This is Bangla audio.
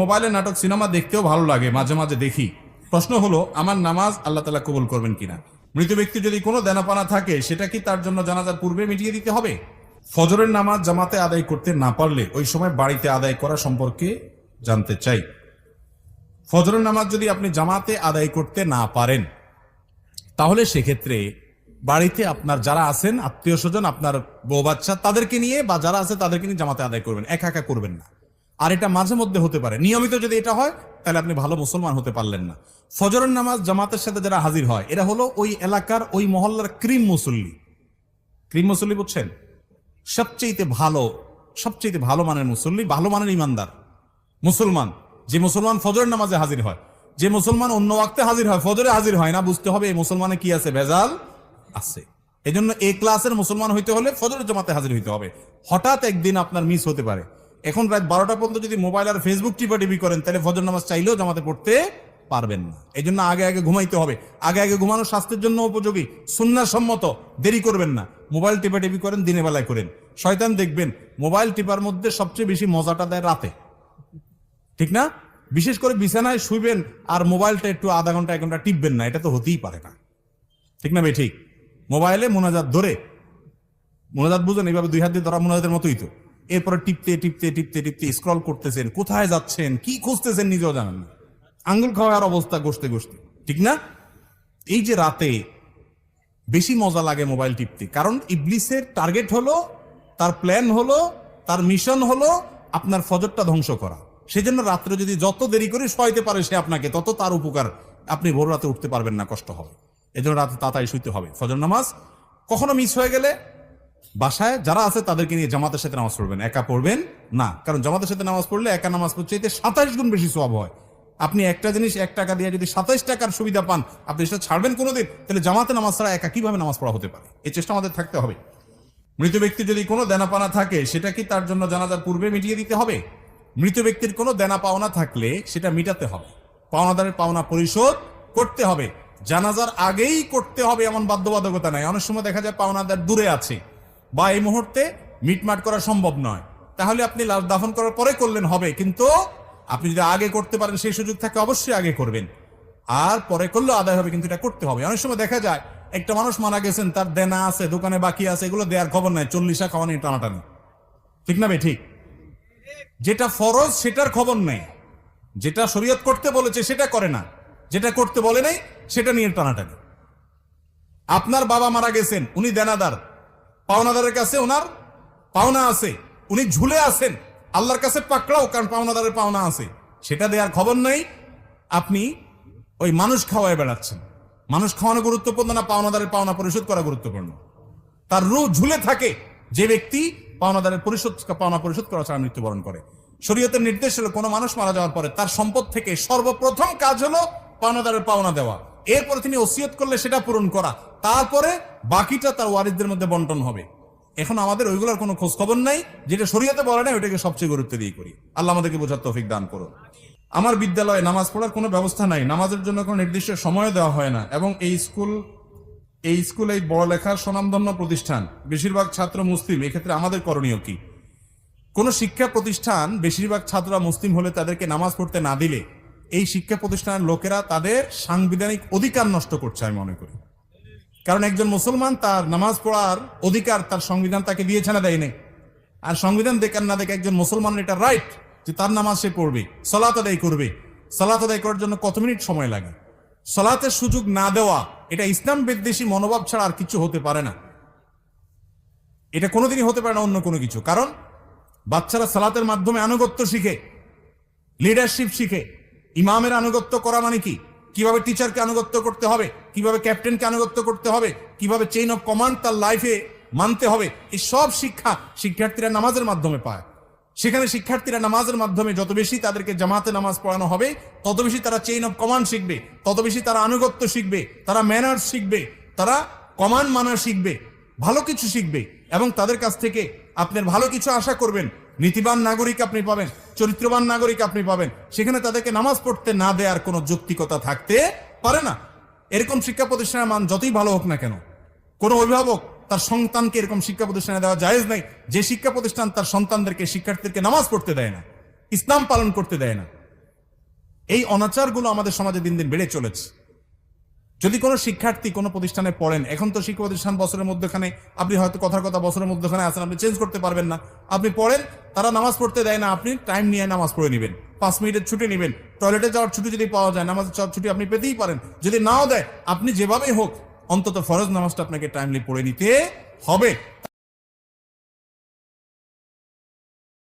মোবাইলে নাটক, সিনেমা দেখতেও ভালো লাগে, মাঝে মাঝে দেখি। প্রশ্ন হলো, আমার নামাজ আল্লাহ তালা কবুল করবেন কিনা? মৃত ব্যক্তি যদি কোনো দেনাপানা থাকে, সেটা কি তার জন্য জানাজার পূর্বে মিটিয়ে দিতে হবে? ফজরের নামাজ জামাতে আদায় করতে না পারলে ওই সময় বাড়িতে আদায় করা সম্পর্কে জানতে চাই। ফজরের নামাজ যদি আপনি জামাতে আদায় করতে না পারেন, তাহলে সেক্ষেত্রে বাড়িতে আপনার যারা আছেন, আত্মীয় স্বজন, আপনার বউ বাচ্চা, তাদেরকে নিয়ে বা যারা আছে, তাদেরকে নিয়ে জামাতে আদায় করবেন। একা একা করবেন না। আর এটা মাঝে মধ্যে হতে পারে। নিয়মিত যদি এটা হয়, তাহলে আপনি ভালো মুসলমান হতে পারলেন না। ফজরের নামাজ জামাতের সাথে যারা হাজির হয়, এরা হলো ওই এলাকার ওই মহল্লার ক্রিম মুসল্লি। ক্রিম মুসল্লি বুঝছেন? সবচেয়ে ভালো সবচেয়ে ভালো মানের মুসল্লি, ভালো মানের ইমানদার। মুসলমান, যে মুসলমান ফজরের নামাজে হাজির হয়, যে মুসলমান অন্য ওয়াক্তে হাজির হয়, ফজরে হাজির হয় না, বুঝতে হবে এই মুসলমানে কি আছে, ভেজাল আছে। এই জন্য এ ক্লাসের মুসলমান হইতে হলে ফজরের জমাতে হাজির হইতে হবে। হঠাৎ একদিন আপনার মিস হতে পারে। এখন রাত বারোটা পর্যন্ত যদি মোবাইল আর ফেসবুক টিপা টিপি করেন, তাহলে ফজর নামাজ চাইলেও জামাতে পড়তে পারবেন না। এই জন্য আগে আগে ঘুমাইতে হবে। আগে আগে ঘুমানো স্বাস্থ্যের জন্য উপযোগী, সুন্নার সম্মত, দেরি করবেন না। মোবাইল টিপা টিপি করেন, দিনের বেলায় করেন। শয়তান দেখবেন, মোবাইল টিপার মধ্যে সবচেয়ে বেশি মজাটা দেয় রাতে। ঠিক না? বিশেষ করে বিছানায় শুইবেন আর মোবাইলটা একটু আধা ঘণ্টা, এক ঘণ্টা টিপবেন না, এটা তো হতেই পারে না। ঠিক না ভাই? ঠিক। মোবাইলে মোনাজাত ধরে। মোনাজাত বুঝেন, এইভাবে দুই হাত দিয়ে ধরা মোনাজাতের মতোই তো। এরপরে টিপতে টিপতে টিপতে টিপতে স্ক্রল করতেছেন, কোথায় যাচ্ছেন, কি খুঁজতেছেন নিজেও জানেন না। আঙ্গুল খাওয়ার অবস্থা গোষ্ঠে গোষ্ঠে ঠিক না? এই যে রাতে বেশি মজা লাগে মোবাইল টিপতে, কারণ ইবলিসের টার্গেট হলো, তার প্ল্যান হলো, তার মিশন হলো আপনার ফজরটা ধ্বংস করা। সেজন্য রাত্রে যদি যত দেরি করে শোয়াইতে পারে সে আপনাকে, তত তার উপকার আপনি ভোর রাতে উঠতে পারবেন না, কষ্ট হবে। এজন্য রাতে তাড়াতাড়ি শুইতে হবে। ফজর নামাজ কখনো মিস হয়ে গেলে বাসায় যারা আছে তাদেরকে নিয়ে জামাতের সাথে নামাজ পড়বেন। একা পড়বেন না। কারণ জামাতের সাথে নামাজ পড়লে একা নামাজ পড়ছে এতে সাতাইশ গুণ বেশি সব হয়। আপনি একটা জিনিস এক টাকা দিয়ে যদি সাতাইশ টাকার সুবিধা পান, আপনি সেটা ছাড়বেন কোনোদিন, তাহলে জামাতে নামাজ ছাড়া একা কীভাবে নামাজ পড়া হতে পারে? এই চেষ্টা আমাদের থাকতে হবে। মৃত ব্যক্তি যদি কোনো দেনাপানা থাকে, সেটা কি তার জন্য জানাজার পূর্বে মিটিয়ে দিতে হবে? মৃত ব্যক্তির কোনো দেনা পাওনা থাকলে সেটা মিটাতে হবে। পাওনাদারের পাওনা পরিশোধ করতে হবে। জানাজার আগেই করতে হবে এমন বাধ্যবাধকতা নাই। অনেক সময় দেখা যায় পাওনাদার দূরে আছে। বা এই মুহূর্তে মিটমাট করা সম্ভব নয়। তাহলে আপনি লাশ দাফন করার পরে করলেন হবে, কিন্তু আপনি যদি আগে করতে পারেন, সেই সুযোগ থাকে অবশ্যই আগে করবেন। আর পরে করলেও আদায় হবে, কিন্তু এটা করতে হবে। অনেক সময় দেখা যায়, একটা মানুষ মারা গেছেন, তার দেনা আছে, দোকানে বাকি আছে, এগুলো দেওয়ার খবর নাই, চল্লিশা খাওয়ানি টানাটানি। ঠিক না ভাই? ঠিক। যেটা ফরজ, সেটার খবর নেই। যেটা শরীয়ত করতে বলেছে, সেটা করে না। যেটা করতে বলে নাই, সেটা নিয়ে টানাটানি। আপনার বাবা মারা গেছেন, উনি দেনাদার। পাওনাদারের কাছে ওনার পাওনা আছে। উনি ঝুলে আছেন। আল্লাহর কাছে পাকড়াও, কারণ পাওনাদারের পাওনা আছে। সেটা দেওয়ার খবর নেই। আপনি ওই মানুষ খাওয়ায় বেড়াচ্ছেন। মানুষ খাওয়ানো গুরুত্বপূর্ণ না পাওনাদারের পাওনা পরিশোধ করা গুরুত্বপূর্ণ? তার রু ঝুলে থাকে। যে ব্যক্তি পাওনাদারের পরিশোধ, পাওনা পরিশোধ করা ছাড়া মৃত্যুবরণ করে। শরীয়তের নির্দেশ হলো কোনো মানুষ মারা যাওয়ার পরে তার সম্পদ থেকে সর্বপ্রথম কাজ হলো পাওনাদারের পাওনা দেওয়া। এরপরে তিনি ওসিয়ত করলে সেটা পূরণ করা। তারপরে বাকিটা তার ওয়ারিদদের মধ্যে বন্টন হবে। এখন আমাদের ওইগুলোর কোনো খোঁজ খবর নাই। যেটা শরীয়তে বলে না, ওইটাকে সবচেয়ে গুরুত্ব দিয়ে করি। আল্লাহ আমাদেরকে বোঝার তৌফিক দান করুন। আমার বিদ্যালয়ে নামাজ পড়ার কোনো ব্যবস্থা নাই। নামাজের জন্য কোনো নির্দিষ্ট সময় দেওয়া হয় না। এবং এই স্কুল এই স্কুল এই বড়লেখার স্বনামধন্য প্রতিষ্ঠান, বেশিরভাগ ছাত্র মুসলিম, এক্ষেত্রে আমাদের করণীয় কি? কোন শিক্ষা প্রতিষ্ঠান বেশিরভাগ ছাত্ররা মুসলিম হলে তাদেরকে নামাজ পড়তে না দিলে এই শিক্ষা প্রতিষ্ঠানের লোকেরা তাদের সাংবিধানিক অধিকার নষ্ট করছে আমি মনে করি। কারণ একজন মুসলমান তার নামাজ পড়ার অধিকার তার সংবিধান তাকে দিয়েছে না দেয়নি। আর সংবিধান দেখার না দেখে একজন মুসলমানের এটা রাইট যে তার নামাজ সে পড়বে সলাত আদায় করবে। সলাত আদায় করার জন্য কত মিনিট সময় লাগে? সলাতের সুযোগ না দেওয়া, এটা ইসলাম বিদ্বেষী মনোভাব ছাড়া আর কিছু হতে পারে না। এটা কোনোদিনই হতে পারে না অন্য কোনো কিছু। কারণ বাচ্চারা সালাতের মাধ্যমে আনুগত্য শিখে লিডারশিপ শিখে ইমামের আনুগত্য করা মানে কি? কীভাবে টিচারকে আনুগত্য করতে হবে? কীভাবে ক্যাপ্টেনকে আনুগত্য করতে হবে? কীভাবে চেইন অফ কমান্ড তার লাইফে মানতে হবে? এই সব শিক্ষা শিক্ষার্থীরা নামাজের মাধ্যমে পায়। সেখানে শিক্ষার্থীরা নামাজের মাধ্যমে যত বেশি তাদেরকে জামাতে নামাজ পড়ানো হবে, তত বেশি তারা চেইন অফ কমান্ড শিখবে, তত বেশি তারা আনুগত্য শিখবে, তারা ম্যানার্স শিখবে, তারা কমান্ড মানা শিখবে, ভালো কিছু শিখবে এবং তাদের কাছ থেকে আপনার ভালো কিছু আশা করবেন। নীতিবান নাগরিক আপনি পাবেন, চরিত্রবান নাগরিক আপনি পাবেন। সেখানে তাদেরকে নামাজ পড়তে না দেওয়ার কোনো যৌক্তিকতা থাকতে পারে না। এরকম শিক্ষা প্রতিষ্ঠানের মান যতই ভালো হোক না কেন, কোনো অভিভাবক তার সন্তানকে এরকম শিক্ষা প্রতিষ্ঠানে দেওয়া জায়েজ নাই। যে শিক্ষা প্রতিষ্ঠান তার সন্তানদেরকে, শিক্ষার্থীদেরকে নামাজ পড়তে দেয় না, ইসলাম পালন করতে দেয় না, এই অনাচারগুলো আমাদের সমাজে দিন দিন বেড়ে চলেছে। যদি কোনো শিক্ষার্থী কোনো প্রতিষ্ঠানে পড়েন, এখন তো শিক্ষা প্রতিষ্ঠান বছরের মধ্যখানে, আপনি হয়তো কথার কথা বছরের মধ্যখানে আছেন, আপনি চেঞ্জ করতে পারবেন না। আপনি পড়েন তারা নামাজ পড়তে দেয় না, আপনি টাইম নিয়ে নামাজ পড়ে নেবেন। পাঁচ মিনিটের ছুটি নেবেন। টয়লেটে যাওয়ার ছুটি যদি পাওয়া যায়, নামাজের যাওয়ার ছুটি আপনি পেতেই পারেন। যদি নাও দেয়, আপনি যেভাবেই হোক, অন্তত ফরজ নামাজটা আপনাকে টাইমলি পড়ে নিতে হবে।